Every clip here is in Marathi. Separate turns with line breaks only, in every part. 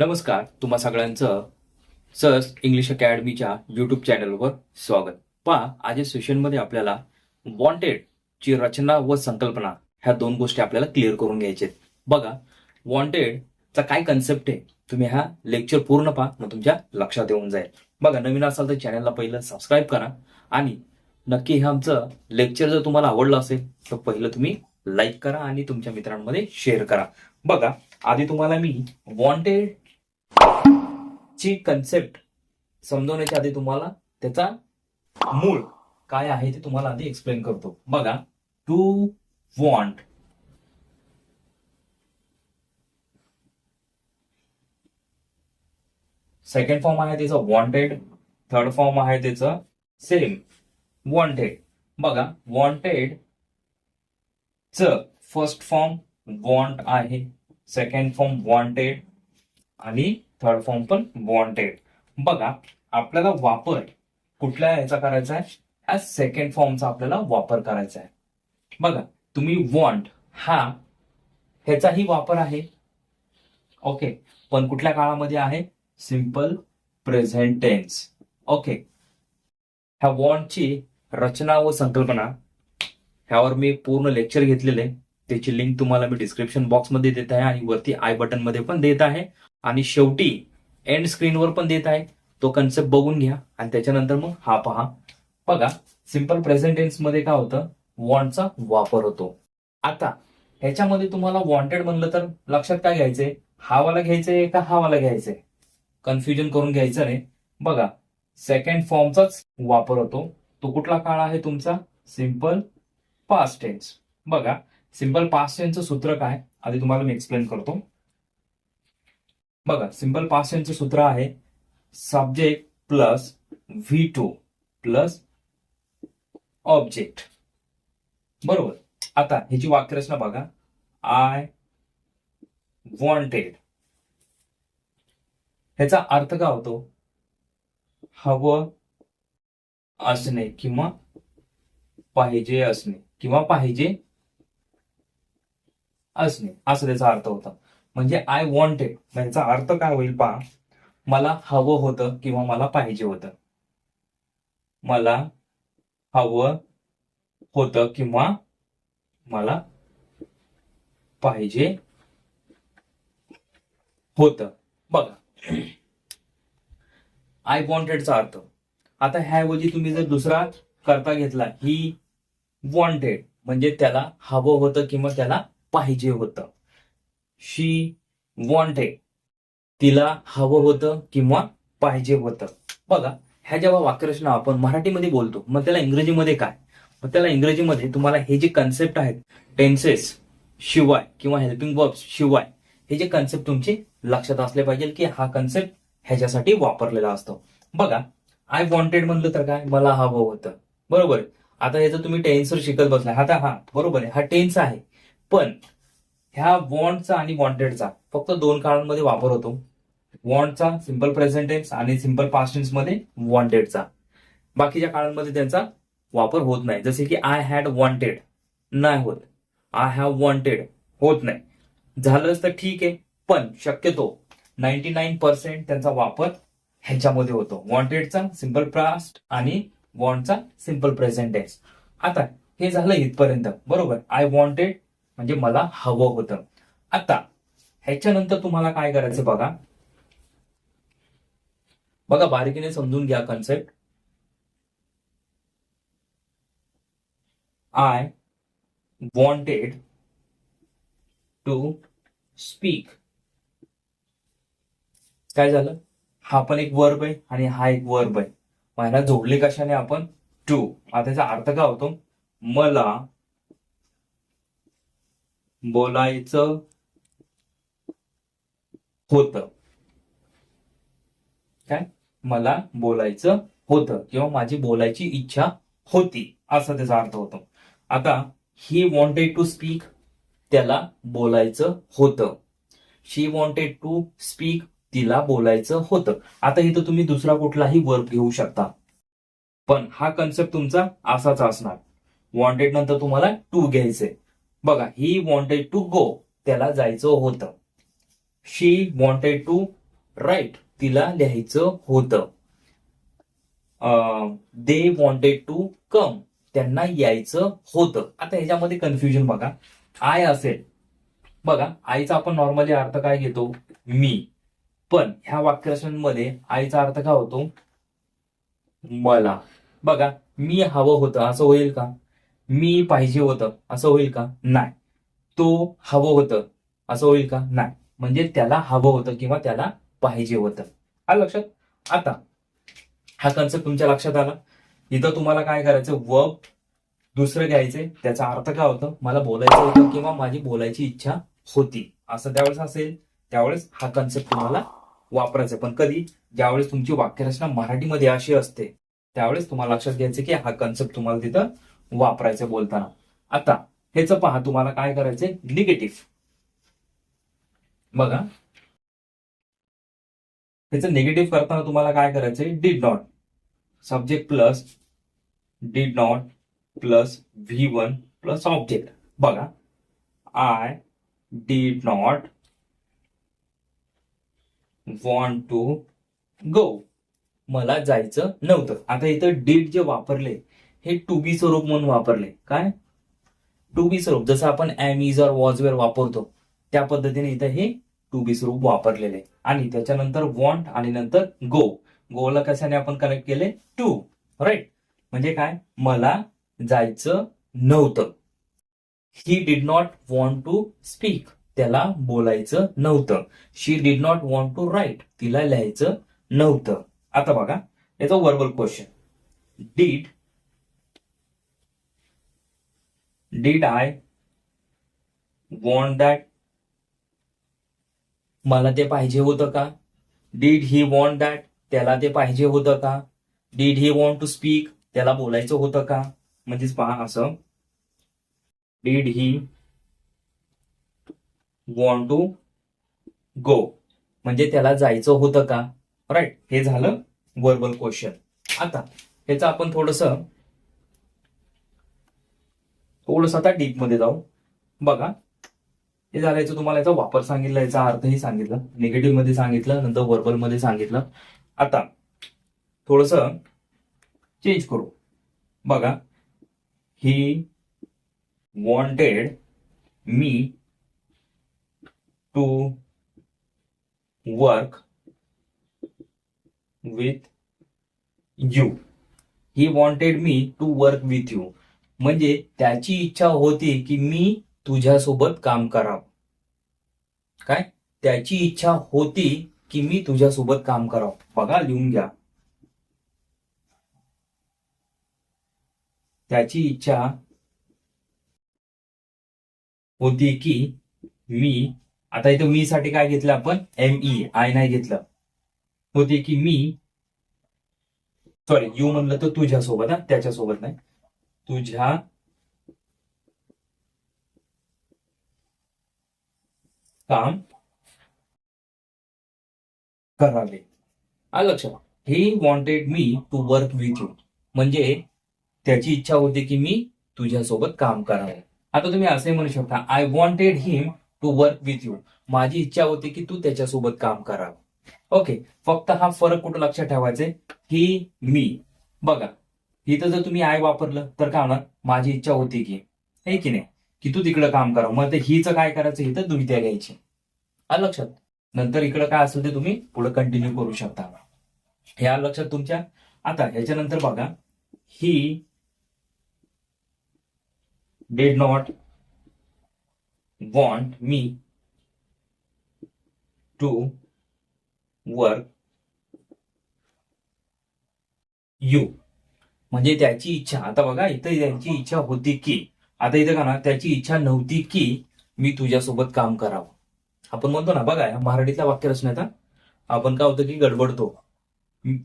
नमस्कार तुम्हा सगळ्यांचं सस इंग्लिश अकॅडमीच्या युट्यूब चॅनलवर स्वागत. पहा आज सेशनमध्ये आपल्याला वॉन्टेड ची रचना व संकल्पना ह्या दोन गोष्टी आपल्याला क्लिअर करून घ्यायच्या बघा वॉन्टेड चा काय कन्सेप्ट आहे? तुम्ही हा लेक्चर पूर्ण पहा मग तुमच्या लक्षात येऊन जाईल. बघा नवीन असाल तर चॅनलला पहिलं सबस्क्राईब करा आणि नक्की हे आमचं लेक्चर जर तुम्हाला आवडलं असेल तर पहिलं तुम्ही लाईक करा आणि तुमच्या मित्रांमध्ये शेअर करा. बघा आधी तुम्हाला मी वॉन्टेड ची कन्सेप्ट समजवण्याच्या आधी तुम्हाला त्याचा मूळ काय आहे ते तुम्हाला आधी एक्सप्लेन करतो. बघा टू वॉन्ट सेकंड फॉर्म आहे त्याचं वॉन्टेड थर्ड फॉर्म आहे त्याचं सेम वॉन्टेड बघा वॉन्टेड च फर्स्ट फॉर्म वॉन्ट आहे. सेकंड फॉर्म वॉन्टेड आणि थर्ड फॉर्म पण वॉन्टेड बघा आपल्याला वापर कुठल्या याचा करायचा आहे? ह्या सेकंड फॉर्मचा आपल्याला वापर करायचा आहे. बघा तुम्ही वॉन्ट हा ह्याचाही वापर आहे. ओके पण कुठल्या काळामध्ये आहे? Simple present tense okay. ह्या वॉन्टची रचना व संकल्पना ह्यावर मी पूर्ण लेक्चर घेतलेले. आहे. त्याची लिंक तुम्हाला मी डिस्क्रिप्शन बॉक्समध्ये देत आहे आणि वरती आय बटनमध्ये पण देत आहे. आणि शेवटी एंड स्क्रीनवर पण देत आहे. तो कन्सेप्ट बघून घ्या आणि त्याच्यानंतर मग हा पहा. बघा सिंपल प्रेझेंटेन्समध्ये काय होतं? वॉन्टचा वापर होतो. आता ह्याच्यामध्ये तुम्हाला वॉन्टेड म्हणलं तर लक्षात काय घ्यायचंय? हावाला घ्यायचंय का हावाला घ्यायचंय? कन्फ्युजन करून घ्यायचं नाही. बघा सेकंड फॉर्मचाच वापर होतो. तो कुठला काळ आहे तुमचा? सिंपल पास्ट टेन्स बघा सिंपल पास्ट टेन्सचं सूत्र काय? आधी तुम्हाला मी एक्सप्लेन करतो. बघा सिंपल पास्ट टेन्सचं सूत्र आहे. Subject plus V two plus object. बरोबर? आता ह्याची वाक्यरचना बघा. I wanted. ह्याचा अर्थ काय होतो? हवं असणे किंवा पाहिजे असणे किंवा पाहिजे असणे. असं त्याचा अर्थ होता. म्हणजे आय वॉन्टेड याचा अर्थ काय होईल पहा. मला हवं होतं किंवा मला पाहिजे होतं. मला हवं होतं किंवा मला पाहिजे होतं. बघा. आय वॉन्टेडचा अर्थ. आता ह्याऐवजी तुम्ही जर दुसरा करता घेतला ही वॉन्टेड म्हणजे त्याला हवं होतं किंवा त्याला पाहिजे होतं. शी वॉन्टेड तिला हवं होतं किंवा पाहिजे होतं. बघा ह्या जेव्हा वाक्यरचना आपण मराठीमध्ये बोलतो मग त्याला इंग्रजीमध्ये काय? मग त्याला इंग्रजीमध्ये तुम्हाला हे जे कन्सेप्ट आहेत टेन्सेस शिवाय किंवा हेल्पिंग वर्ब्स शिवाय हे जे कन्सेप्ट तुमचे लक्षात असले पाहिजे की हा कन्सेप्ट ह्याच्यासाठी वापरलेला असतो. बघा आय वॉन्टेड म्हणलं तर काय? मला हवं होतं. बरोबर? आता ह्याचं तुम्ही टेन्सर शिकत बसलाय आता हा बरोबर आहे. हा टेन्स आहे. पण ह्या वॉन्टचा आणि वॉन्टेडचा फक्त दोन काळांमध्ये वापर होतो. वॉन्टचा सिंपल प्रेझेंट टेन्स आणि सिंपल पास्ट टेन्समध्ये वॉन्टेडचा. बाकीच्या काळांमध्ये त्यांचा वापर होत नाही. जसे की आय हॅड वॉन्टेड नाही होत. आय हॅव वॉन्टेड होत नाही. झालंच तर ठीक आहे पण शक्यतो नाईन्टी नाईन पर्सेंट त्यांचा वापर ह्याच्यामध्ये होतो. वॉन्टेडचा सिंपल पास्ट आणि वॉन्टचा सिंपल प्रेझेंट टेन्स. आता हे झालं इथपर्यंत. बरोबर? आय वॉन्टेड म्हणजे मला हवं होतं. आता ह्याच्यानंतर तुम्हाला काय करायचं बघा. बघा बारीकीने समजून घ्या concept I wanted to speak काय झालं? हा पण एक वर्ब आहे आणि हा एक वर्ब आहे. मग ह्याला जोडले कशाने आपण? टू आता त्याचा अर्थ काय होतो? मला बोलायचं होतं. काय? मला बोलायचं होतं किंवा माझी बोलायची इच्छा होती असा त्याचा अर्थ होतो. आता ही वॉन्टेड टू स्पीक त्याला बोलायचं होतं. शी वॉन्टेड टू स्पीक तिला बोलायचं होतं. आता इथं तुम्ही दुसरा कुठलाही वर्ब घेऊ शकता. पण हा कन्सेप्ट तुमचा असाच असणार. वॉन्टेड नंतर तुम्हाला टू घ्यायचंय. बघा ही वॉन्टेड टू गो त्याला जायचं होतं. शी वॉन्टेड टू राईट तिला लिहायचं होतं. दे वॉन्टेड टू कम त्यांना यायचं होतं. आता ह्याच्यामध्ये कन्फ्युजन बघा. आय असेल. बघा आईचा आपण नॉर्मली अर्थ काय घेतो? मी. पण ह्या वाक्यरचनांमध्ये आईचा अर्थ काय होतो? मला. बघा मी हवं होतं. असं होईल का? मी पाहिजे होतं असं होईल का? नाही. तो हवं होतं असं होईल का? नाही. म्हणजे त्याला हवं होतं किंवा त्याला पाहिजे होतं. आलं लक्षात? आता हा कन्सेप्ट तुमच्या लक्षात आला? इथं तुम्हाला काय करायचं? वर्ब दुसरं घ्यायचंय. त्याचा अर्थ काय होतं? मला बोलायचं होतं किंवा माझी बोलायची इच्छा होती. असं त्यावेळेस असेल त्यावेळेस हा कन्सेप्ट तुम्हाला वापरायचा आहे. पण कधी? ज्यावेळेस तुमची वाक्यरचना मराठीमध्ये अशी असते त्यावेळेस तुम्हाला लक्षात घ्यायचं की हा कन्सेप्ट तुम्हाला तिथं वापरायचं बोलताना. आता ह्याच पहा तुम्हाला काय करायचंय? निगेटिव्ह बघा. ह्याचं निगेटिव्ह करताना तुम्हाला काय करायचंय? Did not subject plus did not plus V one plus object बघा. I did not want to go मला जायचं नव्हतं. आता इथं डीड जे वापरले हे टू बी स्वरूप म्हणून वापरले. काय? टू बी स्वरूप जसं आपण am is or was were वापरतो त्या पद्धतीने इथं हे टू बी स्वरूप वापरलेले आणि त्याच्यानंतर वॉन्ट आणि नंतर गो गोला कशाने आपण कनेक्ट केले? टू राईट म्हणजे काय? मला जायचं नव्हतं. He did not want to speak त्याला बोलायचं नव्हतं. She did not want to write तिला लिहायचं नव्हतं. आता बघा याचा verbal question did did I want that मला ते पाहिजे होतं का? डीड ही वॉन्ट दॅट त्याला ते पाहिजे होतं का? Did he want to speak त्याला बोलायचं होतं का? म्हणजेच पहा असं. Did he want to go म्हणजे त्याला जायचं होतं का? राईट हे झालं वर्बल क्वेश्चन आता ह्याचं आपण थोडस थोडस आता डीपमध्ये जाऊ बघा. हे झालं याचा तुम्हाला याचा वापर सांगितला याचा अर्थही सांगितला. निगेटिव्हमध्ये सांगितलं नंतर वर्बलमध्ये सांगितलं. आता थोडस चेंज करू. बघा. He wanted me to work with you he wanted me to work with you म्हणजे त्याची इच्छा होती की मी तुझ्यासोबत काम करावं. काय? त्याची इच्छा होती की मी तुझ्यासोबत काम करावं. बघा लिहून घ्या. त्याची इच्छा होती की मी आता इथं मी साठी काय घेतलं आपण? एम आय नाही घेतलं. होती की मी सॉरी यू म्हणलं तर तुझ्यासोबत हा त्याच्यासोबत नाही. तुझ्या काम करावे. आलं लक्षात he wanted me to work with you म्हणजे त्याची इच्छा होती की मी तुझ्यासोबत काम करावे. आता तुम्ही असे म्हणू शकता I wanted him to work with you माझी इच्छा होती की तू त्याच्यासोबत काम करावं. ओके फक्त हा फरक कुठं लक्षात ठेवायचे ही मी बघा इथं जर तुम्ही आय वापरलं तर काय होणार? माझी इच्छा होती की हे की नाही? की तू तिकडं काम करा. मग ते हिच काय करायचं इथं द्वितीय घ्यायची. आलं लक्षात? नंतर इकडं काय असेल ते तुम्ही पुढे कंटिन्यू करू शकता. हे आलं लक्षात तुमच्या? आता ह्याच्यानंतर बघा. He did not want me to work you म्हणजे त्याची इच्छा. आता बघा इथं त्यांची इच्छा होती की आता इथं का ना त्याची इच्छा नव्हती की मी तुझ्यासोबत काम करावं. आपण म्हणतो ना बघा या मराठीतल्या वाक्यरचनेत आपण काय होतं की गडबडतो.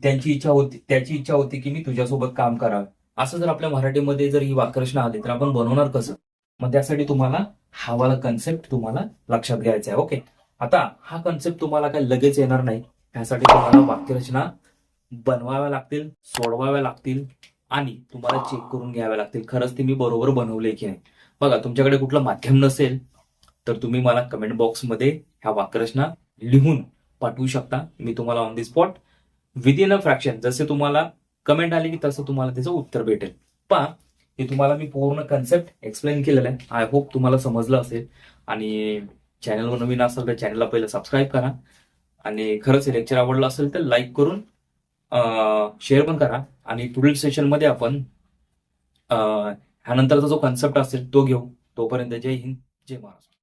त्यांची इच्छा होती त्याची इच्छा होती की मी तुझ्यासोबत काम करावं. असं जर आपल्या मराठीमध्ये जर ही वाक्यरचना आली तर आपण बनवणार कसं? मग त्यासाठी तुम्हाला हा वाला कन्सेप्ट तुम्हाला लक्षात घ्यायचा आहे ओके आता हा कन्सेप्ट तुम्हाला काय लगेच येणार नाही. त्यासाठी तुम्हाला वाक्यरचना बनवाव्या लागतील सोडवाव्या लागतील आणि तुम्हाला चेक करून घ्याव्या लागतील. खरंच ते मी बरोबर बनवले की नाही? बघा तुमच्याकडे कुठलं माध्यम नसेल तर तुम्ही मला कमेंट बॉक्समध्ये ह्या वाक्यरचना लिहून पाठवू शकता. मी तुम्हाला on the spot within a fraction जसे तुम्हाला कमेंट आली की तसं तुम्हाला त्याचं उत्तर भेटेल. पहा हे तुम्हाला मी पूर्ण कन्सेप्ट एक्सप्लेन केलेलं आहे. आय होप तुम्हाला समजलं असेल. आणि चॅनलवर नवीन असेल तर चॅनलला पहिलं सबस्क्राईब करा. आणि खरंच हे लेक्चर आवडलं असेल तर लाईक करून शेअर पण करा. आणि पुढील सेशनमध्ये आपण ह्यानंतरचा जो कन्सेप्ट असेल तो घेऊ. तोपर्यंत जय हिंद जय महाराष्ट्र.